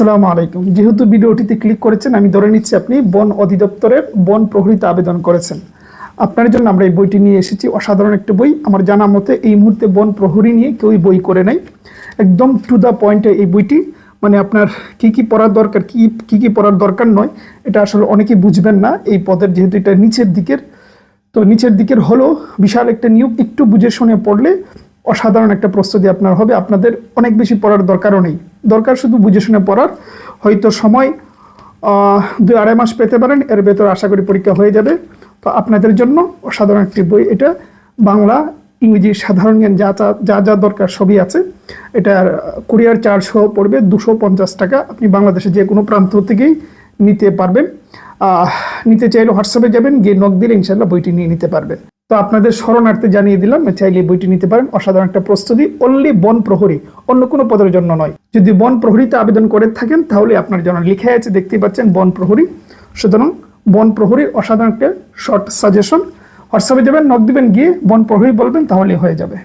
আসসালামু আলাইকুম। যেহেতু ভিডিওটিতে ক্লিক করেছেন, আমি ধরে নিচ্ছি আপনি বন অধিদপ্তরের বন প্রহরীতে আবেদন করেছেন। আপনার জন্য আমরা এই বইটি নিয়ে এসেছি। অসাধারণ একটা বই। আমার জানা মতে এই মুহূর্তে বন প্রহরী নিয়ে কেউই বই করে নাই। একদম টু দ্য পয়েন্টে এই বইটি। মানে আপনার কি কি পড়ার দরকার, কি কি কি পড়ার দরকার নয়, এটা আসলে অনেকেই বুঝবেন না। এই পদের যেহেতু এটা নিচের দিকের, তো নিচের দিকের হলো বিশাল একটা নিয়োগ। একটু বুঝে শুনে পড়লে অসাধারণ একটা প্রস্তুতি আপনার হবে। আপনাদের অনেক বেশি পড়ার দরকারও নেই। দরকার শুধু বুঝে শুনে পড়ার। হয়তো সময় দুই আড়াই মাস পেতে পারেন, এর ভেতর আশা করি পরীক্ষা হয়ে যাবে। তো আপনাদের জন্য অসাধারণ একটি বই। এটা বাংলা, ইংরেজি সাধারণ জ্ঞান, যা যা- যা যা দরকার সবই আছে। এটার কুরিয়ার চার্জ সহ পড়বে দুশো পঞ্চাশ টাকা। আপনি বাংলাদেশে যে কোনো প্রান্ত থেকেই নিতে পারবেন। নিতে চাইলে হোয়াটসঅ্যাপে যাবেন, গিয়ে নক দিলে ইনশাল্লাহ বইটি নিয়ে নিতে পারবেন। তো আপনাদের স্মরণার্থে জানিয়ে দিলাম, চাইলে বইটি নিতে পারেন। অসাধারণ একটা প্রস্তুতি অনলি বন প্রহরী, অন্য কোনো পদের জন্য নয়। যদি বন প্রহরীতে আবেদন করে থাকেন, তাহলে আপনার জন্য লিখে আছে দেখতে পাচ্ছেন, বন প্রহরী। সুতরাং বন প্রহরীর অসাধারণ একটা শর্ট সাজেশন হোয়াটসঅ্যাপে যাবেন নক দিবেন, গিয়ে বন প্রহরী বলবেন, তাহলে হয়ে যাবে।